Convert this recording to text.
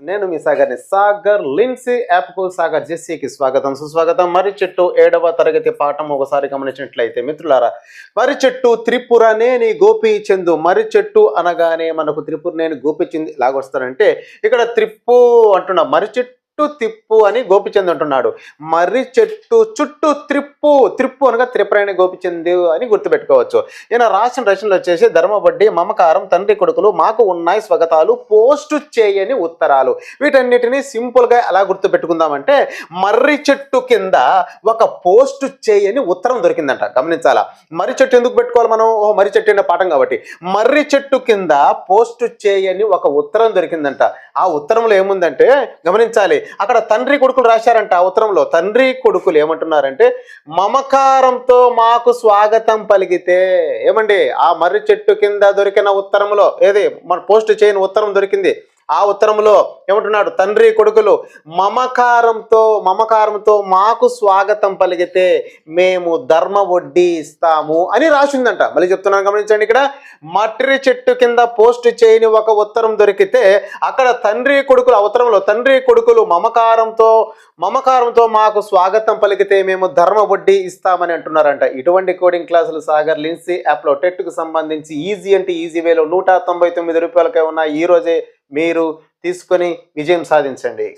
నేను మీ సాగర్ని సాగర్ లిన్సీ యాప్కు సాగర్ జెస్సీకి స్వాగతం సుస్వాగతం. మర్రి చెట్టు ఏడవ తరగతి పాఠం ఒకసారి గమనించినట్లయితే మిత్రులారా మర్రి చెట్టు త్రిపురనేని గోపీచందు మర్రి చెట్టు అనగానే మనకు త్రిపురనేని గోపీచంద్ లాగొస్తారంటే ఇక్కడ త్రిప్పు అంటున్నా మర్రి చెట్టు తిప్పు అని గోపిచంద్ అంటున్నాడు. మర్రి చెట్టు చుట్టూ త్రిప్పు త్రిప్పు అనగా త్రిపురాయణ గోపిచంద్ అని గుర్తుపెట్టుకోవచ్చు. ఈయన రాసిన రచనలు వచ్చేసి ధర్మబడ్డి మమకారం తండ్రి కొడుకులు మాకు ఉన్నాయి స్వగతాలు పోస్ట్ చేయని ఉత్తరాలు. వీటన్నిటిని సింపుల్గా ఎలా గుర్తుపెట్టుకుందామంటే మర్రి చెట్టు కింద ఒక పోస్ట్ చేయని ఉత్తరం దొరికిందంట. గమనించాలా? మర్రి చెట్టు ఎందుకు పెట్టుకోవాలి మనం? ఓ మర్రి చెట్టు అనే పాఠం కాబట్టి. మర్రి చెట్టు కింద పోస్ట్ చేయని ఒక ఉత్తరం దొరికిందంట. ఆ ఉత్తరంలో ఏముందంటే గమనించాలి అక్కడ తండ్రి కొడుకులు రాశారంట ఆ ఉత్తరంలో. తండ్రి కొడుకులు ఏమంటున్నారంటే మమకారంతో మాకు స్వాగతం పలికితే ఏమండి? ఆ మర్రి చెట్టు కింద దొరికిన ఉత్తరంలో ఏది? మన పోస్ట్ చేయని ఉత్తరం దొరికింది. ఆ ఉత్తరంలో ఏమంటున్నాడు? తండ్రి కొడుకులు మమకారంతో మమకారంతో మాకు స్వాగతం పలికితే మేము ధర్మ వడ్డీ ఇస్తాము అని రాసిందంట. మళ్ళీ చెప్తున్నాను గమనించండి ఇక్కడ. మట్రి చెట్టు కింద పోస్ట్ చేయని ఒక ఉత్తరం దొరికితే అక్కడ తండ్రి కొడుకులు ఆ ఉత్తరంలో తండ్రి కొడుకులు మమకారంతో మమకారంతో మాకు స్వాగతం పలికితే మేము ధర్మ వడ్డీ ఇస్తామని అంటున్నారంట. ఇటువంటి కోడింగ్ క్లాసులు సాగర్ లిన్సీ యాప్లో టెట్కు సంబంధించి ఈజీ అంటే ఈజీ వేలో నూట తొంభై తొమ్మిది రూపాయలకే ఉన్న ఈ రోజే మీరు తీసుకొని విజయం సాధించండి.